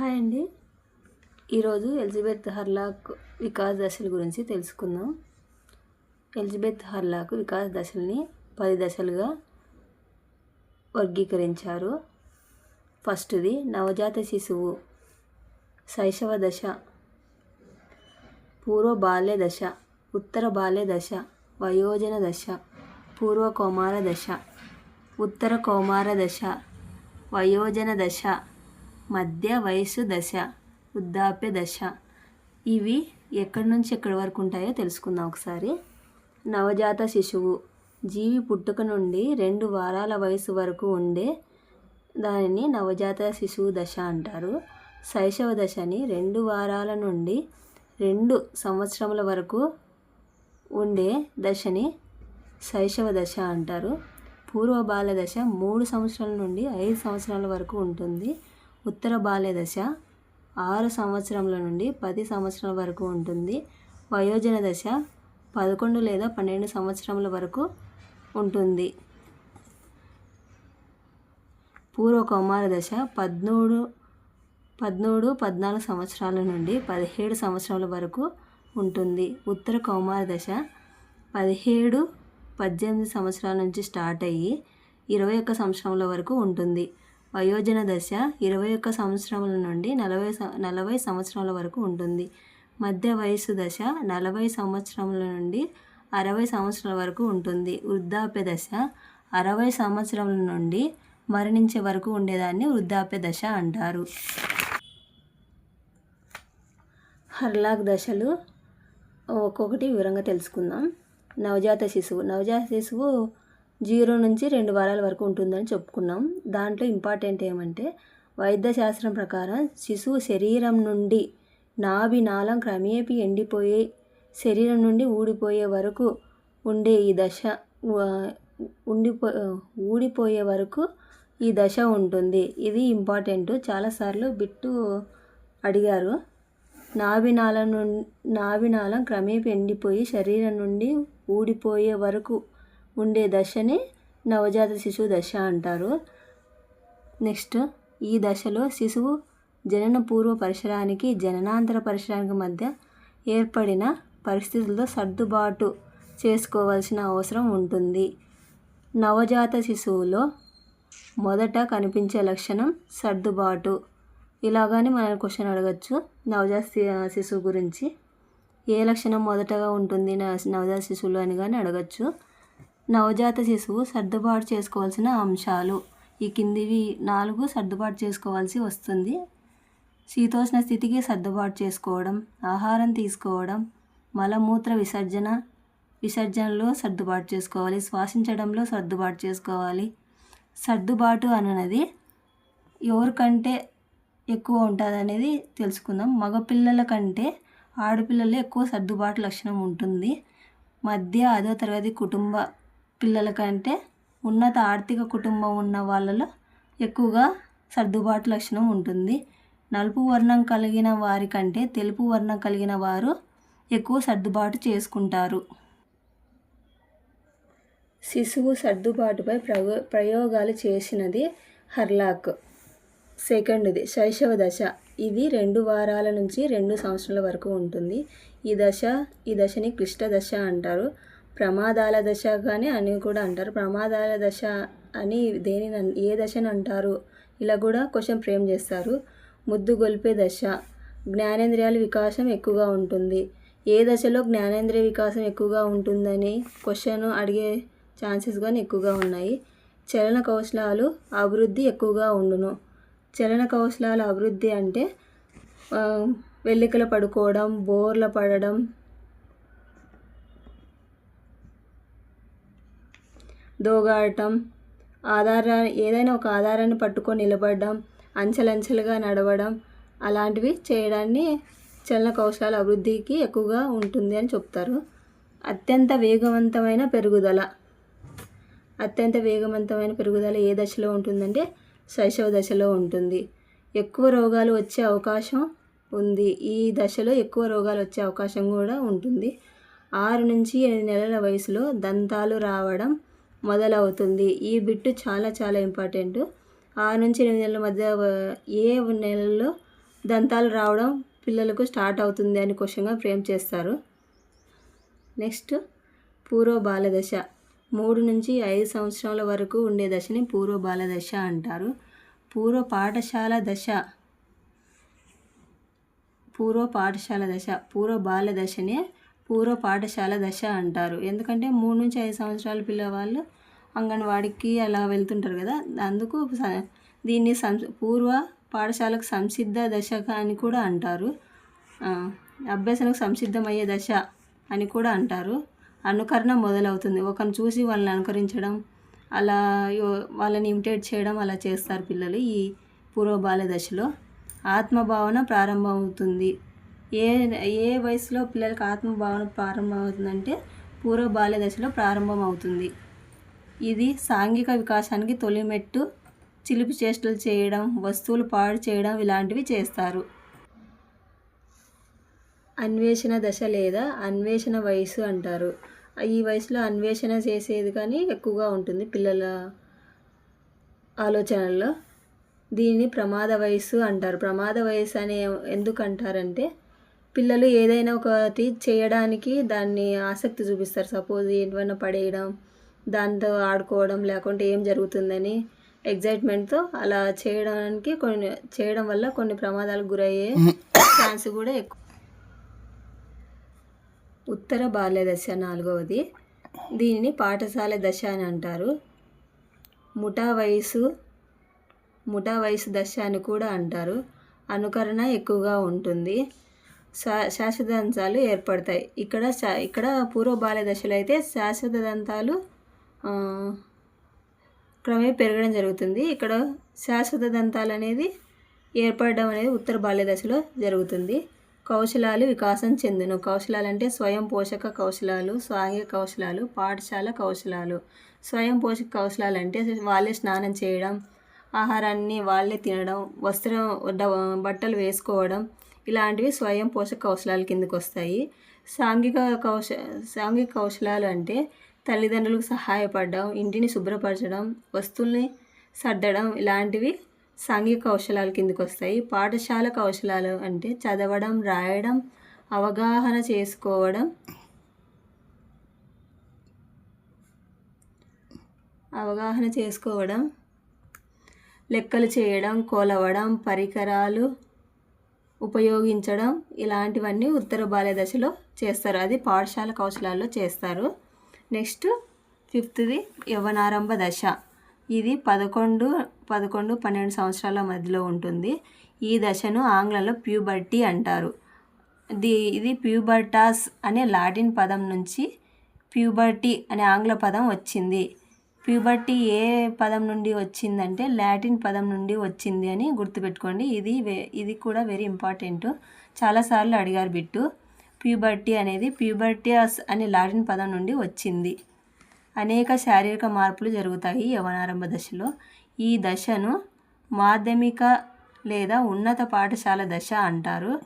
Hi అండి. ఈరోజు Elizabeth Hurlock Vikas దశల గురించి తెలుసుకుందాం. ఎలిజబెత్ హర్లాక్ వికాస్ దశల్ని పది దశలుగా వర్గీకరించారు. ఫస్ట్ది నవజాత శిశువు శైశవ దశ పూర్వ బాల్య దశ ఉత్తర బాల్య దశ వయోజన దశ పూర్వ కౌమార దశ ఉత్తర కౌమార దశ వయోజన దశ మధ్య వయస్సు దశ వృద్ధాప్య దశ. ఇవి ఎక్కడి నుంచి ఎక్కడి వరకు ఉంటాయో తెలుసుకుందాం ఒకసారి. నవజాత శిశువు. జీవి పుట్టుక నుండి రెండు వారాల వయసు వరకు ఉండే దానిని నవజాత శిశువు దశ అంటారు. శైశవ దశని రెండు వారాల నుండి రెండు సంవత్సరముల వరకు ఉండే దశని శైశవ దశ అంటారు. పూర్వ బాల దశ మూడు సంవత్సరాల నుండి ఐదు సంవత్సరాల వరకు ఉంటుంది. ఉత్తర బాల్య దశ ఆరు సంవత్సరముల నుండి పది సంవత్సరాల వరకు ఉంటుంది. వయోజన దశ పదకొండు లేదా పన్నెండు సంవత్సరముల వరకు ఉంటుంది. పూర్వ కౌమార దశ పద్మూడు పదమూడు పద్నాలుగు సంవత్సరాల నుండి పదిహేడు సంవత్సరాల వరకు ఉంటుంది. ఉత్తర కౌమార దశ పదిహేడు పద్దెనిమిది సంవత్సరాల నుంచి స్టార్ట్ అయ్యి ఇరవై ఒక్క సంవత్సరముల వరకు ఉంటుంది. వయోజన దశ ఇరవై ఒక్క సంవత్సరముల నుండి నలభై నలభై సంవత్సరాల వరకు ఉంటుంది. మధ్య వయస్సు దశ నలభై సంవత్సరముల నుండి అరవై సంవత్సరాల వరకు ఉంటుంది. వృద్ధాప్య దశ అరవై సంవత్సరముల నుండి మరణించే వరకు ఉండేదాన్ని వృద్ధాప్య దశ అంటారు. హర్లాక్ దశలు ఒక్కొక్కటి వివరంగా తెలుసుకుందాం. నవజాత శిశువు నవజాత శిశువు జీరో నుంచి రెండు వారాల వరకు ఉంటుందని చెప్పుకున్నాం. దాంట్లో ఇంపార్టెంట్ ఏమంటే వైద్యశాస్త్రం ప్రకారం శిశువు శరీరం నుండి నాభి నాళం క్రమేపీ ఎండిపోయే శరీరం నుండి ఊడిపోయే వరకు ఉండే ఈ దశ ఉండిపో ఊడిపోయే వరకు ఈ దశ ఉంటుంది. ఇది ఇంపార్టెంట్. చాలాసార్లు బిట్టు అడిగారు. నాభినాళం నుండి నాభినాళం క్రమేపీ ఎండిపోయి శరీరం నుండి ఊడిపోయే వరకు ఉండే దశని నవజాత శిశువు దశ అంటారు. నెక్స్ట్ ఈ దశలో శిశువు జనన పూర్వ పరిసరానికి జననాంతర పరిసరానికి మధ్య ఏర్పడిన పరిస్థితులతో సర్దుబాటు చేసుకోవాల్సిన అవసరం ఉంటుంది. నవజాత శిశువులో మొదట కనిపించే లక్షణం సర్దుబాటు. ఇలాగానే మనం క్వశ్చన్ అడగచ్చు నవజాత శిశువు గురించి. ఏ లక్షణం మొదటగా ఉంటుంది నవజాత శిశువులో అని కానీ అడగచ్చు. నవజాత శిశువు సర్దుబాటు చేసుకోవాల్సిన అంశాలు. ఈ కిందివి నాలుగు సర్దుబాటు చేసుకోవాల్సి వస్తుంది. శీతోష్ణ స్థితికి సర్దుబాటు చేసుకోవడం ఆహారం తీసుకోవడం మలమూత్ర విసర్జన విసర్జనలో సర్దుబాటు చేసుకోవాలి శ్వాసించడంలో సర్దుబాటు చేసుకోవాలి. సర్దుబాటు అన్నది ఎవరికంటే ఎక్కువ ఉంటుంది అనేది తెలుసుకుందాం. మగపిల్లల కంటే ఆడపిల్లలు ఎక్కువ సర్దుబాటు లక్షణం ఉంటుంది. మధ్య అదో తరగతి కుటుంబ పిల్లల కంటే ఉన్నత ఆర్థిక కుటుంబం ఉన్న వాళ్ళలో ఎక్కువగా సర్దుబాటు లక్షణం ఉంటుంది. నలుపు వర్ణం కలిగిన వారి కంటే తెలుపు వర్ణం కలిగిన వారు ఎక్కువ సర్దుబాటు చేసుకుంటారు. శిశువు సర్దుబాటుపై ప్రయో ప్రయోగాలు చేసినది హర్లాక్. సెకండ్ది శైశవ దశ. ఇది రెండు వారాల నుంచి రెండు సంవత్సరాల వరకు ఉంటుంది. ఈ దశ ఈ దశని క్లిష్ట దశ అంటారు. ప్రమాదాల దశ కానీ అని కూడా అంటారు. ప్రమాదాల దశ అని దేని ఏ దశని అంటారు? ఇలా కూడా క్వశ్చన్ ఫ్రేమ్ చేస్తారు. ముద్దు గొలిపే దశ జ్ఞానేంద్రియాల వికాసం ఎక్కువగా ఉంటుంది. ఏ దశలో జ్ఞానేంద్రియ వికాసం ఎక్కువగా ఉంటుందని క్వశ్చన్ అడిగే ఛాన్సెస్ కానీ ఎక్కువగా ఉన్నాయి. చలన కౌశలాలు అభివృద్ధి ఎక్కువగా ఉండును. చలన కౌశలాల అభివృద్ధి అంటే వెల్లికలు పడుకోవడం బోర్ల పడడం దోగాడటం ఆధార ఏదైనా ఒక ఆధారాన్ని పట్టుకొని నిలబడడం అంచెలంచెలుగా నడవడం అలాంటివి చేయడాన్ని చలన కౌశలాల అభివృద్ధికి ఎక్కువగా ఉంటుంది అని చెప్తారు. అత్యంత వేగవంతమైన పెరుగుదల. అత్యంత వేగవంతమైన పెరుగుదల ఏ దశలో ఉంటుందంటే శైశవ దశలో ఉంటుంది. ఎక్కువ రోగాలు వచ్చే అవకాశం ఉంది. ఈ దశలో ఎక్కువ రోగాలు వచ్చే అవకాశం కూడా ఉంటుంది. ఆరు నుంచి ఎనిమిది నెలల వయసులో దంతాలు రావడం మొదలవుతుంది. ఈ బిట్టు చాలా చాలా ఇంపార్టెంట్. ఆరు నుంచి ఎనిమిది నెలల మధ్య ఏ నెలల్లో దంతాలు రావడం పిల్లలకు స్టార్ట్ అవుతుంది అని క్వశ్చన్గా ఫ్రేమ్ చేస్తారు. నెక్స్ట్ పూర్వ బాలదశ. మూడు నుంచి ఐదు సంవత్సరాల వరకు ఉండే దశని పూర్వ బాలదశ అంటారు. పూర్వ పాఠశాల దశ. పూర్వ పాఠశాల దశ. పూర్వ బాల దశనే పూర్వ పాఠశాల దశ అంటారు. ఎందుకంటే మూడు నుంచి ఐదు సంవత్సరాల పిల్లవాళ్ళు అంగన్వాడికి అలా వెళ్తుంటారు కదా. అందుకు దీన్ని సం పూర్వ పాఠశాలకు సంసిద్ధ దశ అని కూడా అంటారు. ఆ, అభ్యసనకు సంసిద్ధమయ్యే దశ అని కూడా అంటారు. అనుకరణ మొదలవుతుంది. ఒకరిని చూసి వాళ్ళని అనుకరించడం అలా వాళ్ళని ఇమిటేట్ చేయడం అలా చేస్తారు పిల్లలు ఈ పూర్వ బాల్య దశలో. ఆత్మభావన ప్రారంభమవుతుంది. ఏ ఏ వయసులో పిల్లలకు ఆత్మభావన ప్రారంభమవుతుందంటే పూర్వ బాల్య దశలో ప్రారంభమవుతుంది. ఇది సాంఘిక వికాసానికి తొలిమెట్టు. చిలిపి చేష్టలు చేయడం వస్తువులు పాడు చేయడం ఇలాంటివి చేస్తారు. అన్వేషణ దశ లేదా అన్వేషణ వయసు అంటారు. ఈ వయసులో అన్వేషణ చేసేది కానీ ఎక్కువగా ఉంటుంది పిల్లల ఆలోచనల్లో. దీన్ని ప్రమాద వయసు అంటారు. ప్రమాద వయసు అనే ఎందుకు అంటారంటే పిల్లలు ఏదైనా ఒకటి చేయడానికి దాన్ని ఆసక్తి చూపిస్తారు. సపోజ్ ఏమైనా పడేయడం దాంతో ఆడుకోవడం లేకుంటే ఏం జరుగుతుందని ఎగ్జైట్మెంట్తో అలా చేయడానికి కొన్ని చేయడం వల్ల కొన్ని ప్రమాదాలకు గురయ్యే ఛాన్స్ కూడా ఎక్కువ. ఉత్తర బాల్య దశ నాలుగవది. దీనిని పాఠశాల దశ అని అంటారు. ముఠా వయసు ముఠా వయసు దశ అని కూడా అంటారు. అనుకరణ ఎక్కువగా ఉంటుంది. శా శాశ్వత దంతాలు ఏర్పడతాయి. ఇక్కడ శా ఇక్కడ పూర్వ బాల్య దశలో అయితే శాశ్వత దంతాలు క్రమే పెరగడం జరుగుతుంది. ఇక్కడ శాశ్వత దంతాలు అనేది ఏర్పడడం అనేది ఉత్తర బాల్య దశలో జరుగుతుంది. కౌశలాలు వికాసం చెందును. కౌశలాలు అంటే స్వయం పోషక కౌశలాలు సాంఘిక కౌశలాలు పాఠశాల కౌశలాలు. స్వయం పోషక కౌశలాలు అంటే వాళ్ళే స్నానం చేయడం ఆహారాన్ని వాళ్ళే తినడం వస్త్రం డ- బట్టలు వేసుకోవడం ఇలాంటివి స్వయం పోషక కౌశలాల కిందకు వస్తాయి. సాంఘిక కౌశ సాంఘిక కౌశలాలు అంటే తల్లిదండ్రులకు సహాయపడడం ఇంటిని శుభ్రపరచడం వస్తువుల్ని సర్దడం ఇలాంటివి సాంఘిక కౌశలాల కిందకు వస్తాయి. పాఠశాల కౌశలాలు అంటే చదవడం రాయడం అవగాహన చేసుకోవడం అవగాహన చేసుకోవడం లెక్కలు చేయడం కొలవడం పరికరాలు ఉపయోగించడం ఇలాంటివన్నీ ఉత్తర బాల్య దశలో చేస్తారు. అది పాఠశాల కౌశలాల్లో చేస్తారు. నెక్స్ట్ ఫిఫ్త్ది యవనారంభ దశ. ఇది పదకొండు పదకొండు పన్నెండు సంవత్సరాల మధ్యలో ఉంటుంది. ఈ దశను ఆంగ్లంలో ప్యూబర్టీ అంటారు. ది ఇది ప్యూబర్టాస్ అనే లాటిన్ పదం నుంచి ప్యూబర్టీ అనే ఆంగ్ల పదం వచ్చింది. ప్యూబర్టీ ఏ పదం నుండి వచ్చిందంటే లాటిన్ పదం నుండి వచ్చింది అని గుర్తుపెట్టుకోండి. ఇది వే- ఇది కూడా వెరీ ఇంపార్టెంట్ చాలాసార్లు అడిగారు బిట్టు. ప్యూబర్టీ అనేది ప్యూబర్టియాస్ అనే లాటిన్ పదం నుండి వచ్చింది. అనేక శారీరక మార్పులు జరుగుతాయి యవనారంభ దశలో. ఈ దశను మాధ్యమిక లేదా ఉన్నత పాఠశాల దశ అంటారు.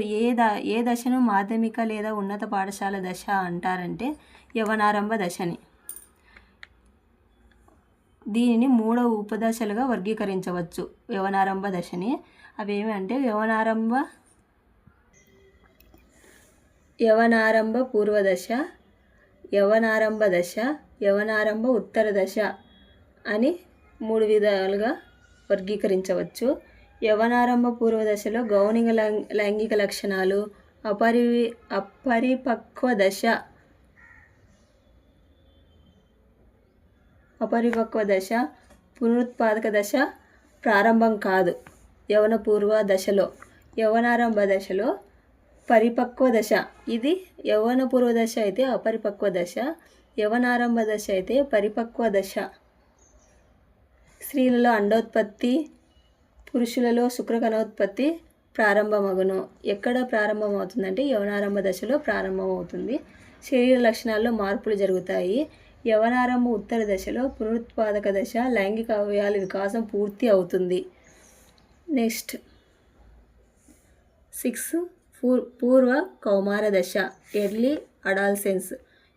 ఏ ద ఏ దశను మాధ్యమిక లేదా ఉన్నత పాఠశాల దశ అంటారంటే యవనారంభ దశని. దీనిని మూడవ ఉపదశలుగా వర్గీకరించవచ్చు. యవనారంభ దశని. అవేమి అంటే యవనారంభ యవనారంభ పూర్వదశ యవనారంభ దశ యవనారంభ ఉత్తర దశ అని మూడు విధాలుగా వర్గీకరించవచ్చు. యవనారంభ పూర్వ దశలో గౌణిక లైంగిక లక్షణాలు అపరి అపరిపక్వ దశ అపరిపక్వ దశ పునరుత్పాదక దశ ప్రారంభం కాదు. యవన పూర్వ దశలో యవనారంభ దశలో పరిపక్వ దశ. ఇది యవన పూర్వ దశ అయితే అపరిపక్వ దశ యవనారంభ దశ అయితే పరిపక్వ దశ. స్త్రీలలో అండోత్పత్తి పురుషులలో శుక్రకణోత్పత్తి ప్రారంభమగును. ఎక్కడ ప్రారంభమవుతుందంటే యవనారంభ దశలో ప్రారంభమవుతుంది. శరీర లక్షణాల్లో మార్పులు జరుగుతాయి. యవనారంభ ఉత్తర దశలో పునరుత్పాదక దశ లైంగిక అవయాల వికాసం పూర్తి అవుతుంది. నెక్స్ట్. సిక్స్. పూర్వ కౌమార దశ ఎర్లీ అడాల్సెన్స్.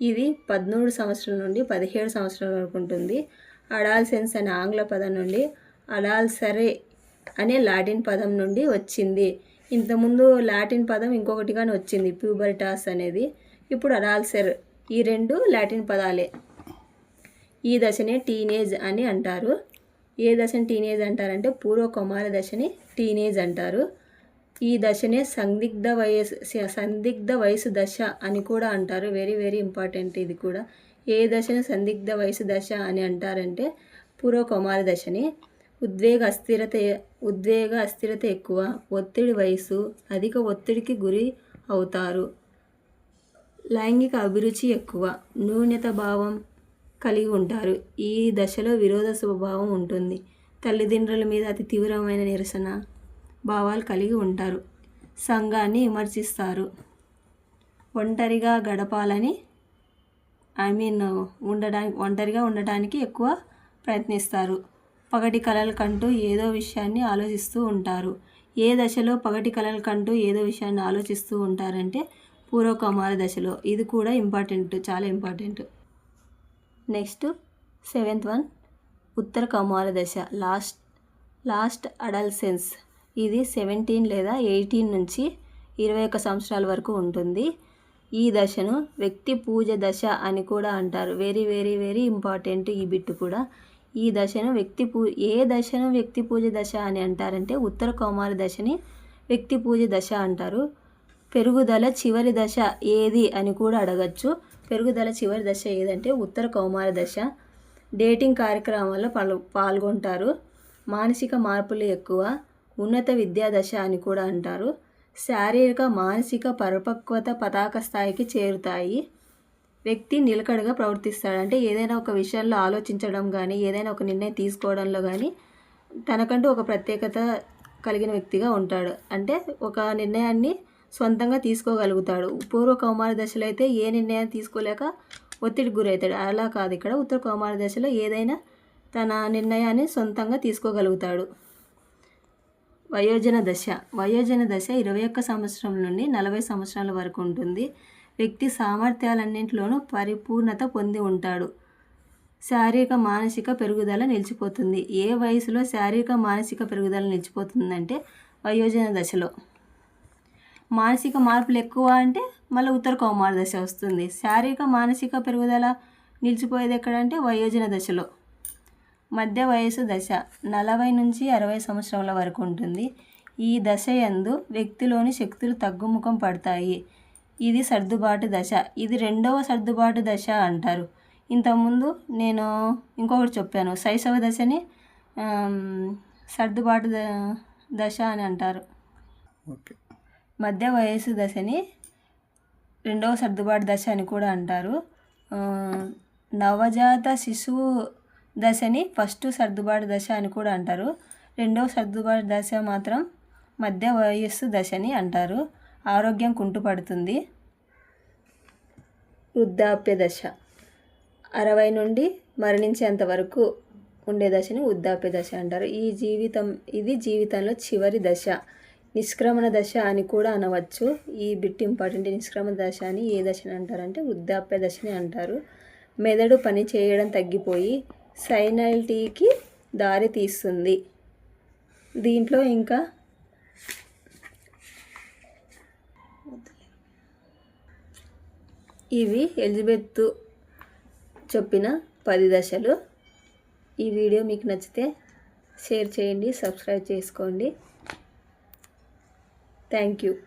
ఇది పదమూడు సంవత్సరాల నుండి పదిహేడు సంవత్సరాల వరకు ఉంటుంది. అడాల్సెన్స్ అనే ఆంగ్ల పదం నుండి అడాల్సరే అనే లాటిన్ పదం నుండి వచ్చింది. ఇంతకుముందు లాటిన్ పదం ఇంకొకటిగానే వచ్చింది ప్యూబర్టాస్ అనేది. ఇప్పుడు అడాల్సెర్. ఈ రెండు లాటిన్ పదాలే. ఈ దశనే టీనేజ్ అని అంటారు. ఏ దశని టీనేజ్ అంటారంటే పూర్వ కుమార దశని టీనేజ్ అంటారు. ఈ దశనే సందిగ్ధ వయసు సందిగ్ధ వయసు దశ అని కూడా అంటారు. వెరీ వెరీ ఇంపార్టెంట్ ఇది కూడా. ఏ దశను సందిగ్ధ వయసు దశ అని అంటారంటే పూర్వ కుమార దశని. ఉద్వేగ అస్థిరత ఉద్వేగ అస్థిరత ఎక్కువ ఒత్తిడి వయసు అధిక ఒత్తిడికి గురి అవుతారు. లైంగిక అభిరుచి ఎక్కువ న్యూనత భావం కలిగి ఉంటారు. ఈ దశలో విరోధ స్వభావం ఉంటుంది. తల్లిదండ్రుల మీద అతి తీవ్రమైన నిరసన భావాలు కలిగి ఉంటారు. సంఘాన్ని విమర్శిస్తారు. ఒంటరిగా గడపాలని ఐ మీన్ ఉండడానికి ఒంటరిగా ఉండటానికి ఎక్కువ ప్రయత్నిస్తారు. పగటి కలలు కంటూ ఏదో విషయాన్ని ఆలోచిస్తూ ఉంటారు. ఏ దశలో పగటి కలలు కంటూ ఏదో విషయాన్ని ఆలోచిస్తూ ఉంటారంటే పూర్వకుమార దశలో. ఇది కూడా ఇంపార్టెంట్ చాలా ఇంపార్టెంట్ నెక్స్ట్ సెవెంత్ వన్ ఉత్తర కౌమార దశ లాస్ట్ లాస్ట్ అడల్సెన్స్ ఇది సెవెంటీన్ లేదా ఎయిటీన్ నుంచి ఇరవై ఒక్క సంవత్సరాల వరకు ఉంటుంది. ఈ దశను వ్యక్తి పూజ దశ అని కూడా అంటారు. వెరీ వెరీ వెరీ ఇంపార్టెంట్ ఈ బిట్ కూడా. ఈ దశను వ్యక్తి పూ ఏ దశను వ్యక్తి పూజ దశ అని అంటారంటే ఉత్తర కౌమార దశని వ్యక్తి పూజ దశ అంటారు. పెరుగుదల చివరి దశ ఏది అని కూడా అడగచ్చు. పెరుగుదల చివరి దశ ఏదంటే ఉత్తర కౌమార దశ. డేటింగ్ కార్యక్రమాల్లో పాల్ పాల్గొంటారు. మానసిక మార్పులు ఎక్కువ ఉన్నత విద్యా దశ అని కూడా అంటారు. శారీరక మానసిక పరిపక్వత పతాక స్థాయికి చేరుతాయి. వ్యక్తి నిలకడగా ప్రవర్తిస్తాడు. అంటే ఏదైనా ఒక విషయంలో ఆలోచించడం కానీ ఏదైనా ఒక నిర్ణయం తీసుకోవడంలో కానీ తనకంటూ ఒక ప్రత్యేకత కలిగిన వ్యక్తిగా ఉంటాడు. అంటే ఒక నిర్ణయాన్ని సొంతంగా తీసుకోగలుగుతాడు. పూర్వ కౌమార దశలో అయితే ఏ నిర్ణయం తీసుకోలేక ఒత్తిడికి గురవుతాడు. అలా కాదు. ఇక్కడ ఉత్తర కౌమార దశలో ఏదైనా తన నిర్ణయాన్ని సొంతంగా తీసుకోగలుగుతాడు. వయోజన దశ. వయోజన దశ ఇరవై ఒక్క సంవత్సరం నుండి నలభై సంవత్సరాల వరకు ఉంటుంది. వ్యక్తి సామర్థ్యాలన్నింటిలోనూ పరిపూర్ణత పొంది ఉంటాడు. శారీరక మానసిక పెరుగుదల నిలిచిపోతుంది. ఏ వయసులో శారీరక మానసిక పెరుగుదల నిలిచిపోతుందంటే వయోజన దశలో. మానసిక మార్పులు ఎక్కువ అంటే మళ్ళీ ఉత్తర కౌమార దశ వస్తుంది. శారీరక మానసిక పెరుగుదల నిలిచిపోయేది ఎక్కడంటే వయోజన దశలో. మధ్య వయసు దశ నలభై నుంచి అరవై సంవత్సరాల వరకు ఉంటుంది. ఈ దశ యందు వ్యక్తిలోని శక్తులు తగ్గుముఖం పడతాయి. ఇది సర్దుబాటు దశ. ఇది రెండవ సర్దుబాటు దశ అంటారు. ఇంతకుముందు నేను ఇంకొకటి చెప్పాను. శైశవ దశని సర్దుబాటు దశ అని అంటారు. ఓకే. మధ్య వయసు దశని రెండవ సర్దుబాటు దశ అని కూడా అంటారు. నవజాత శిశువు దశని ఫస్ట్ సర్దుబాటు దశ అని కూడా అంటారు. రెండవ సర్దుబాటు దశ మాత్రం మధ్య వయస్సు దశని అంటారు. ఆరోగ్యం కుంటుపడుతుంది. వృద్ధాప్య దశ. అరవై నుండి మరణించేంత వరకు ఉండే దశని వృద్ధాప్య దశ అంటారు. ఈ జీవితం ఇది జీవితంలో చివరి దశ. నిష్క్రమణ దశ అని కూడా అనవచ్చు. ఈ బిట్ ఇంపార్టెంట్ నిష్క్రమణ దశ అని ఏ దశని అంటారంటే వృద్ధాప్య దశని అంటారు. మెదడు పని చేయడం తగ్గిపోయి సైనాలిటీకి దారి తీస్తుంది. దీంట్లో ఇంకా ఇవి ఎలిజబెత్ చెప్పిన పది దశలు. ఈ వీడియో మీకు నచ్చితే షేర్ చేయండి సబ్స్క్రైబ్ చేసుకోండి. Thank you.